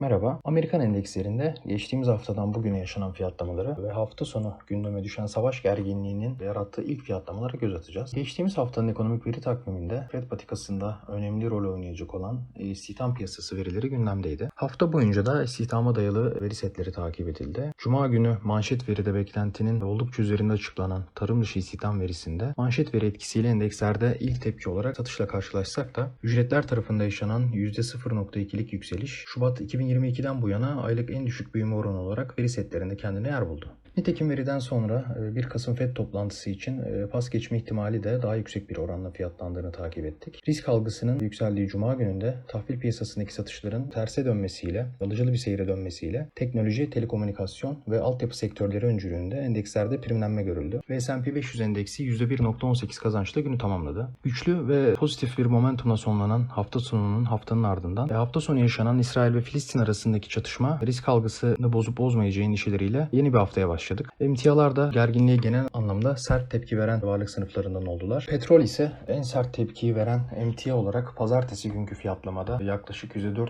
Merhaba. Amerikan endekslerinde geçtiğimiz haftadan bugüne yaşanan fiyatlamaları ve hafta sonu gündeme düşen savaş gerginliğinin yarattığı ilk fiyatlamalara göz atacağız. Geçtiğimiz haftanın ekonomik veri takviminde Fed patikasında önemli rol oynayacak olan istihdam piyasası verileri gündemdeydi. Hafta boyunca da istihdama dayalı veri setleri takip edildi. Cuma günü manşet veride beklentinin oldukça üzerinde açıklanan tarım dışı istihdam verisinde manşet veri etkisiyle endekslerde ilk tepki olarak satışla karşılaşsak da ücretler tarafında yaşanan %0.2'lik yükseliş Şubat 2022'den bu yana aylık en düşük büyüme oranı olarak veri setlerinde kendine yer buldu. Nitekim veriden sonra 1 Kasım FED toplantısı için e, pas geçme ihtimali de daha yüksek bir oranla fiyatlandığını takip ettik. Risk algısının yükseldiği Cuma gününde tahvil piyasasındaki satışların terse dönmesiyle, alıcılı bir seyre dönmesiyle teknoloji, telekomünikasyon ve altyapı sektörleri öncülüğünde endekslerde primlenme görüldü. Ve S&P 500 endeksi %1.18 kazançla günü tamamladı. Güçlü ve pozitif bir momentumla sonlanan hafta sonunun haftanın ardından ve hafta sonu yaşanan İsrail ve Filistin arasındaki çatışma risk algısını bozup bozmayacağı endişeleriyle yeni bir haftaya başladı başladık. Emtialar da gerginliğe genel anlamda sert tepki veren varlık sınıflarından oldular. Petrol ise en sert tepkiyi veren emtia olarak pazartesi günkü fiyatlamada yaklaşık %4,5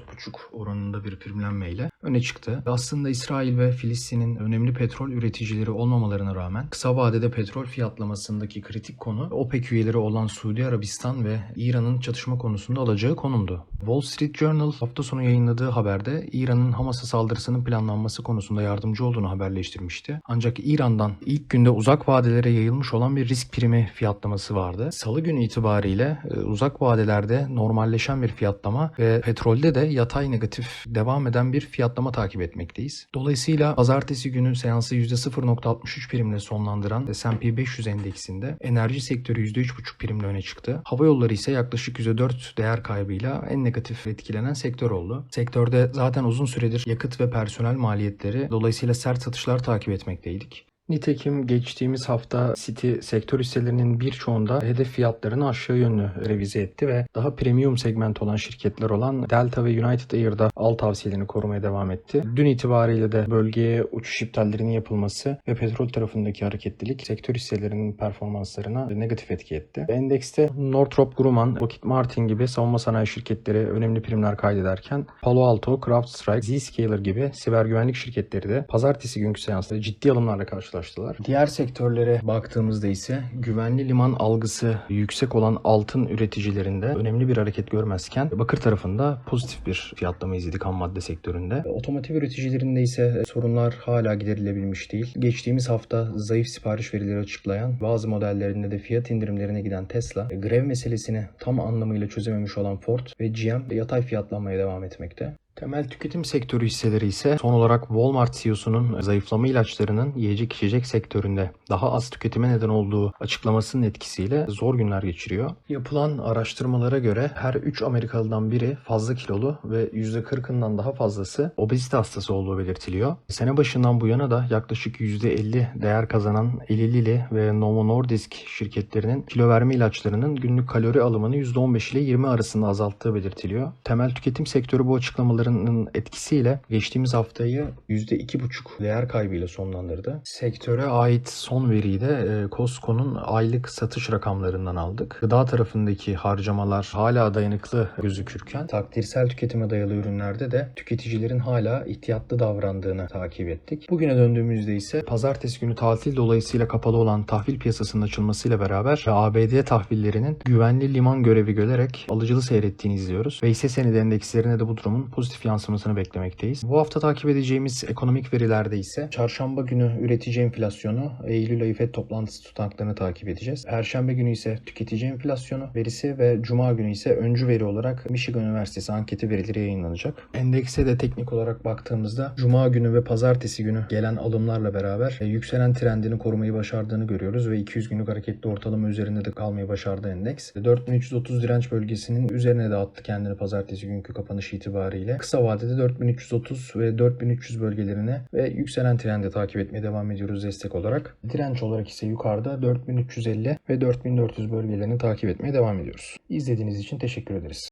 oranında bir primlenmeyle öne çıktı. Aslında İsrail ve Filistin'in önemli petrol üreticileri olmamalarına rağmen kısa vadede petrol fiyatlamasındaki kritik konu OPEC üyeleri olan Suudi Arabistan ve İran'ın çatışma konusunda alacağı konumdu. Wall Street Journal hafta sonu yayınladığı haberde İran'ın Hamas'a saldırısının planlanması konusunda yardımcı olduğunu haberleştirmişti. Ancak İran'dan ilk günde uzak vadelere yayılmış olan bir risk primi fiyatlaması vardı. Salı günü itibariyle e, uzak vadelerde normalleşen bir fiyatlama ve petrolde de yatay negatif devam eden bir fiyatlama takip etmekteyiz. Dolayısıyla pazartesi günü seansı %0.63 primle sonlandıran S&P 500 endeksinde enerji sektörü %3.5 primle öne çıktı. Hava yolları ise yaklaşık %4 değer kaybıyla en negatif etkilenen sektör oldu. Sektörde zaten uzun süredir yakıt ve personel maliyetleri dolayısıyla sert satışlar takip etmekteydik. Nitekim geçtiğimiz hafta City sektör hisselerinin birçoğunda hedef fiyatlarını aşağı yönlü revize etti ve daha premium segment olan şirketler olan Delta ve United Air'da al tavsiyelerini korumaya devam etti. Dün itibariyle de bölgeye uçuş iptallerinin yapılması ve petrol tarafındaki hareketlilik sektör hisselerinin performanslarına negatif etki etti. Endekste Northrop Grumman, Lockheed Martin gibi savunma sanayi şirketleri önemli primler kaydederken Palo Alto, CrowdStrike, Zscaler gibi siber güvenlik şirketleri de pazartesi günkü seansları ciddi alımlarla karşılaştı karşılaştılar. Diğer sektörlere baktığımızda ise güvenli liman algısı yüksek olan altın üreticilerinde önemli bir hareket görmezken bakır tarafında pozitif bir fiyatlama izledik ham madde sektöründe. Otomotiv üreticilerinde ise sorunlar hala giderilebilmiş değil. Geçtiğimiz hafta zayıf sipariş verileri açıklayan bazı modellerinde de fiyat indirimlerine giden Tesla, grev meselesini tam anlamıyla çözememiş olan Ford ve GM yatay fiyatlanmaya devam etmekte. Temel tüketim sektörü hisseleri ise son olarak Walmart CEO'sunun zayıflama ilaçlarının yiyecek içecek sektöründe daha az tüketime neden olduğu açıklamasının etkisiyle zor günler geçiriyor. Yapılan araştırmalara göre her 3 Amerikalıdan biri fazla kilolu ve %40'ından daha fazlası obezite hastası olduğu belirtiliyor. Sene başından bu yana da yaklaşık %50 değer kazanan Eli Lilly ve Novo Nordisk şirketlerinin kilo verme ilaçlarının günlük kalori alımını %15 ile 20 arasında azalttığı belirtiliyor. Temel tüketim sektörü bu açıklamaları fiyatlarının etkisiyle geçtiğimiz haftayı %2,5 değer kaybıyla sonlandırdı. Sektöre ait son veriyi de e, Costco'nun aylık satış rakamlarından aldık. Gıda tarafındaki harcamalar hala dayanıklı gözükürken takdirsel tüketime dayalı ürünlerde de tüketicilerin hala ihtiyatlı davrandığını takip ettik. Bugüne döndüğümüzde ise pazartesi günü tatil dolayısıyla kapalı olan tahvil piyasasının açılmasıyla beraber ABD tahvillerinin güvenli liman görevi görerek alıcılı seyrettiğini izliyoruz. Ve hisse senedi endekslerine de bu durumun pozitif pozitif yansımasını beklemekteyiz. Bu hafta takip edeceğimiz ekonomik verilerde ise çarşamba günü üretici enflasyonu, Eylül ayı FED toplantısı tutanaklarını takip edeceğiz. Perşembe günü ise tüketici enflasyonu verisi ve cuma günü ise öncü veri olarak Michigan Üniversitesi anketi verileri yayınlanacak. Endekse de teknik olarak baktığımızda cuma günü ve pazartesi günü gelen alımlarla beraber e, yükselen trendini korumayı başardığını görüyoruz ve 200 günlük hareketli ortalama üzerinde de kalmayı başardı endeks. 4330 direnç bölgesinin üzerine de attı kendini pazartesi günkü kapanış itibariyle. Kısa vadede 4330 ve 4300 bölgelerine ve yükselen trendi takip etmeye devam ediyoruz destek olarak. Direnç olarak ise yukarıda 4350 ve 4400 bölgelerini takip etmeye devam ediyoruz. İzlediğiniz için teşekkür ederiz.